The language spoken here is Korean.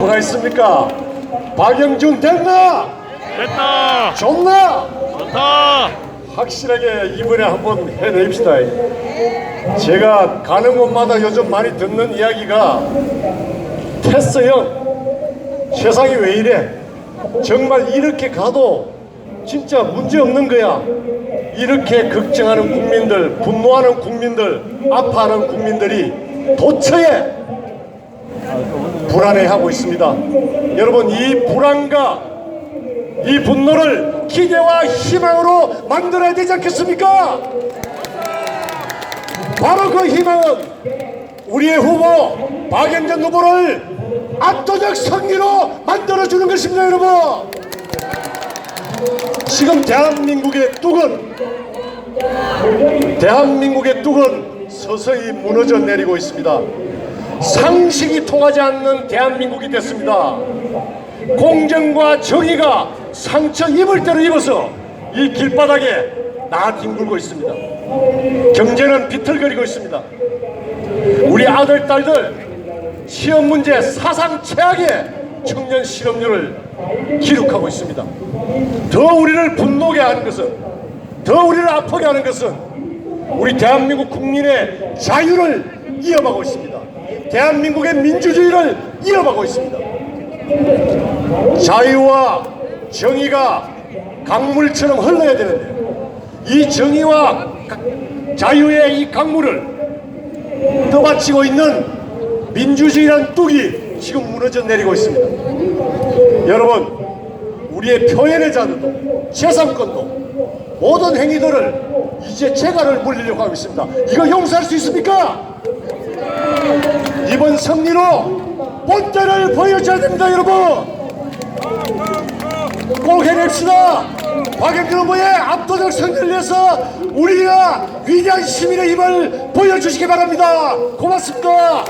뭐가 있습니까? 박영준 됐나? 됐다 좋나? 좋다 확실하게 이번에 한번 해냅시다. 제가 가는 곳마다 요즘 많이 듣는 이야기가 테스 형 세상이 왜 이래? 정말 이렇게 가도 진짜 문제 없는 거야. 이렇게 걱정하는 국민들, 분노하는 국민들, 아파하는 국민들이 도처에 불안해하고 있습니다. 여러분 이 불안과 이 분노를 기대와 희망으로 만들어야 되지 않겠습니까? 바로 그 희망은 우리의 후보 박영전 후보를 압도적 승리로 만들어주는 것입니다 여러분 지금 대한민국의 뚝은 대한민국의 뚝은 서서히 무너져 내리고 있습니다 상식이 통하지 않는 대한민국이 됐습니다 공정과 정의가 상처 입을 대로 입어서 이 길바닥에 나뒹굴고 있습니다. 경제는 비틀거리고 있습니다. 우리 아들, 딸들 시험 문제 사상 최악의 청년 실업률을 기록하고 있습니다. 더 우리를 분노게 하는 것은 더 우리를 아프게 하는 것은 우리 대한민국 국민의 자유를 이어가고 있습니다. 대한민국의 민주주의를 이어가고 있습니다. 자유와 정의가 강물처럼 흘러야 되는데 이 정의와 가- 자유의 이 강물을 떠받치고 있는 민주주의라는 뚝이 지금 무너져 내리고 있습니다. 여러분 우리의 표현의 자유도 재산권도 모든 행위들을 이제 재갈을 물리려고 하고 있습니다. 이거 용서할 수 있습니까? 이번 승리로 본때를 보여줘야 됩니다 여러분. 꼭 해냅시다. 박영준 후보의 압도적 승리를 위해서 우리가 위대한 시민의 힘을 보여주시기 바랍니다. 고맙습니다